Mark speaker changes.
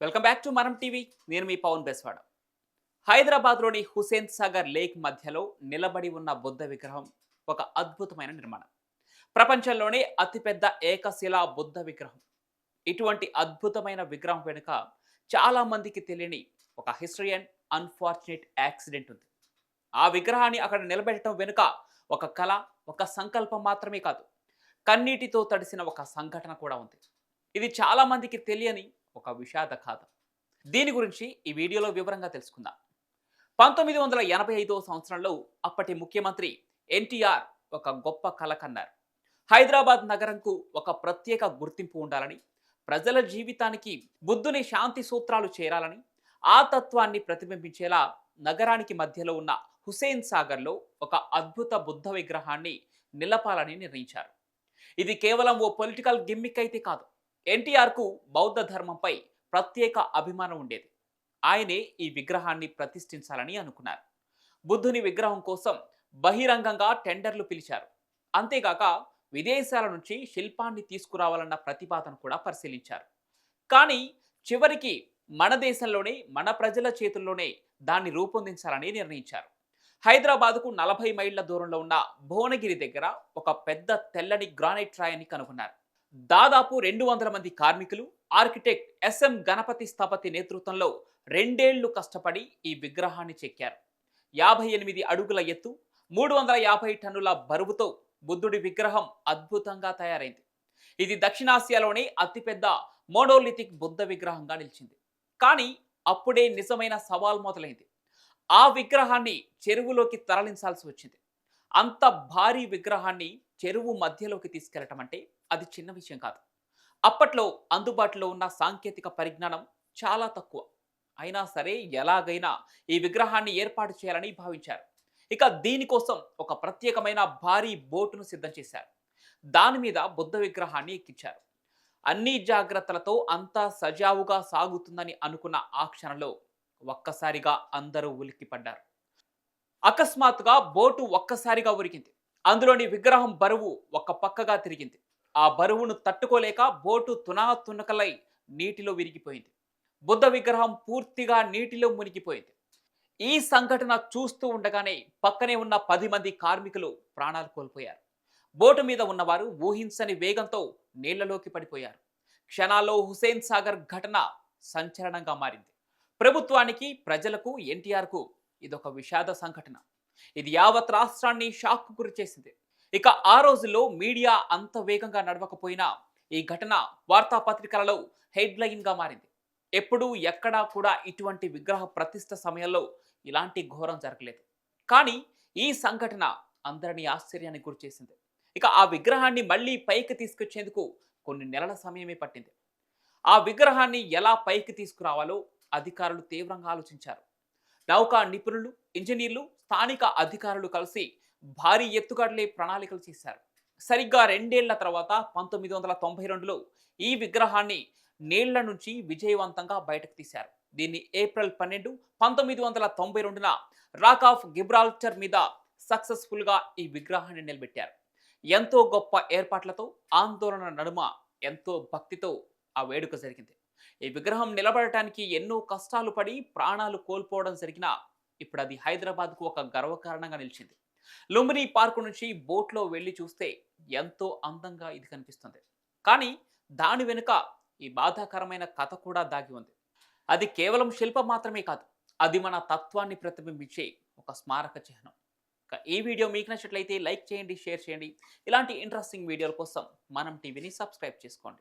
Speaker 1: Welcome back to Manam TV. నేను మీ పవన్ బెస్వాడ. హైదరాబాద్లోని హుసేన్ సాగర్ లేక్ మధ్యలో నిలబడి ఉన్న బుద్ధ విగ్రహం ఒక అద్భుతమైన నిర్మాణం. ప్రపంచంలోనే అతిపెద్ద ఏకశిలా బుద్ధ విగ్రహం. ఇటువంటి అద్భుతమైన విగ్రహం వెనుక చాలామందికి తెలియని ఒక హిస్టరీ అండ్ అన్ఫార్చునేట్ యాక్సిడెంట్ ఉంది. ఆ విగ్రహాన్ని అక్కడ నిలబెట్టడం వెనుక ఒక కళ ఒక సంకల్పం మాత్రమే కాదు కన్నీటితో తడిసిన ఒక సంఘటన కూడా ఉంది. ఇది చాలామందికి తెలియని ఒక విషాద కథ దీని గురించి ఈ వీడియోలో వివరంగా తెలుసుకుందాం. పంతొమ్మిది వందల ఎనభై ఐదో సంవత్సరంలో అప్పటి ముఖ్యమంత్రి ఎన్టీఆర్ ఒక గొప్ప కల కన్నారు హైదరాబాద్ నగరంకు ఒక ప్రత్యేక గుర్తింపు ఉండాలని ప్రజల జీవితానికి బుద్ధుని శాంతి సూత్రాలు చేరాలని ఆ తత్వాన్ని ప్రతిబింబించేలా నగరానికి మధ్యలో ఉన్న హుసేన్ సాగర్లో ఒక అద్భుత బుద్ధ విగ్రహాన్ని నిలపాలని నిర్ణయించారు. ఇది కేవలం ఓ పొలిటికల్ గిమ్మిక్ అయితే కాదు ఎన్టీఆర్కు బౌద్ధ ధర్మంపై ప్రత్యేక అభిమానం ఉండేది. ఆయనే ఈ విగ్రహాన్ని ప్రతిష్ఠించాలని అనుకున్నారు. బుద్ధుని విగ్రహం కోసం బహిరంగంగా టెండర్లు పిలిచారు. అంతేకాక విదేశాల నుంచి శిల్పాన్ని తీసుకురావాలన్న ప్రతిపాదన కూడా పరిశీలించారు. కానీ చివరికి మన దేశంలోనే మన ప్రజల చేతుల్లోనే దాన్ని రూపొందించాలని నిర్ణయించారు. హైదరాబాద్కు నలభై మైళ్ళ దూరంలో ఉన్న భువనగిరి దగ్గర ఒక పెద్ద తెల్లని గ్రానైట్ రాయిని కనుగొన్నారు. దాదాపు రెండు వందల మంది కార్మికులు ఆర్కిటెక్ట్ ఎస్ఎం గణపతి స్థపతి నేతృత్వంలో రెండేళ్ళు కష్టపడి ఈ విగ్రహాన్ని చెక్కారు. యాభై ఎనిమిది అడుగుల ఎత్తు మూడు వందల యాభై టన్నుల బరువుతో బుద్ధుడి విగ్రహం అద్భుతంగా తయారైంది. ఇది దక్షిణాసియాలోనే అతిపెద్ద మోనోలిథిక్ బుద్ధ విగ్రహంగా నిలిచింది. కానీ అప్పుడే నిజమైన సవాల్ మొదలైంది. ఆ విగ్రహాన్ని చెరువులోకి తరలించాల్సి వచ్చింది. అంత భారీ విగ్రహాన్ని చెరువు మధ్యలోకి తీసుకెళ్ళటం అంటే అది చిన్న విషయం కాదు. అప్పట్లో అందుబాటులో ఉన్న సాంకేతిక పరిజ్ఞానం చాలా తక్కువ. అయినా సరే ఎలాగైనా ఈ విగ్రహాన్ని ఏర్పాటు చేయాలని భావించారు. ఇక దీనికోసం ఒక ప్రత్యేకమైన భారీ బోటును సిద్ధం చేశారు. దాని మీద బుద్ధ విగ్రహాన్ని ఎక్కించారు. అన్ని జాగ్రత్తలతో అంతా సజావుగా సాగుతుందని అనుకున్న ఆ క్షణంలో ఒక్కసారిగా అందరూ ఉలిక్కిపడ్డారు. అకస్మాత్తుగా బోటు ఒక్కసారిగా ఉరికింది. అందులోని విగ్రహం బరువు ఒక పక్కగా తిరిగింది. ఆ బరువును తట్టుకోలేక బోటు తునాతునకలై నీటిలో విరిగిపోయింది. బుద్ధ విగ్రహం పూర్తిగా నీటిలో మునిగిపోయింది. ఈ సంఘటన చూస్తూ ఉండగానే పక్కనే ఉన్న పది మంది కార్మికులు ప్రాణాలు కోల్పోయారు. బోటు మీద ఉన్నవారు ఊహించని వేగంతో నీళ్ళలోకి పడిపోయారు. క్షణాల్లో హుసేన్ సాగర్ ఘటన సంచలనంగా మారింది. ప్రభుత్వానికి ప్రజలకు ఎన్టీఆర్కు ఇదొక విషాద సంఘటన. ఇది యావత్ రాష్ట్రాన్ని షాక్ గురి చేసింది ఇక ఆ రోజుల్లో మీడియా అంత వేగంగా నడవకపోయినా ఈ ఘటన వార్తాపత్రికలలో హెడ్లైన్గా మారింది. ఎప్పుడూ ఎక్కడా కూడా ఇటువంటి విగ్రహ ప్రతిష్ట సమయంలో ఇలాంటి ఘోరం జరగలేదు. కానీ ఈ సంఘటన అందరినీ ఆశ్చర్యానికి గురిచేసింది ఇక ఆ విగ్రహాన్ని మళ్ళీ పైకి తీసుకొచ్చేందుకు కొన్ని నెలల సమయమే పట్టింది. ఆ విగ్రహాన్ని ఎలా పైకి తీసుకురావాలో అధికారులు తీవ్రంగా ఆలోచించారు. నౌకా నిపుణులు ఇంజనీర్లు స్థానిక అధికారులు కలిసి భారీ ఎత్తుగడలే ప్రణాళికలు చేశారు. సరిగ్గా రెండేళ్ళ తర్వాత పంతొమ్మిది వందల తొంభై రెండులో ఈ విగ్రహాన్ని నీళ్ళ నుంచి విజయవంతంగా బయటకు తీశారు. దీన్ని ఏప్రిల్ పన్నెండు పంతొమ్మిది వందల తొంభై రెండున రాక్ ఆఫ్ గిబ్రాల్టర్ మీద సక్సెస్ఫుల్గా ఈ విగ్రహాన్ని నిలబెట్టారు. ఎంతో గొప్ప ఏర్పాట్లతో ఆందోళన నడుమ ఎంతో భక్తితో ఆ వేడుక జరిగింది. ఈ విగ్రహం నిలబడటానికి ఎన్నో కష్టాలు పడి ప్రాణాలు కోల్పోవడం జరిగినా ఇప్పుడు అది హైదరాబాద్కు ఒక గర్వకారణంగా నిలిచింది. లుంబిని పార్కు నుంచి బోట్లో వెళ్ళి చూస్తే ఎంతో అందంగా ఇది కనిపిస్తుంది. కానీ దాని వెనుక ఈ బాధాకరమైన కథ కూడా దాగి ఉంది. అది కేవలం శిల్పం మాత్రమే కాదు అది మన తత్వాన్ని ప్రతిబింబించే ఒక స్మారక చిహ్నం. ఇక ఈ వీడియో మీకు నచ్చినట్లయితే లైక్ చేయండి షేర్ చేయండి. ఇలాంటి ఇంట్రెస్టింగ్ వీడియోల కోసం మనం టీవీని సబ్స్క్రైబ్ చేసుకోండి.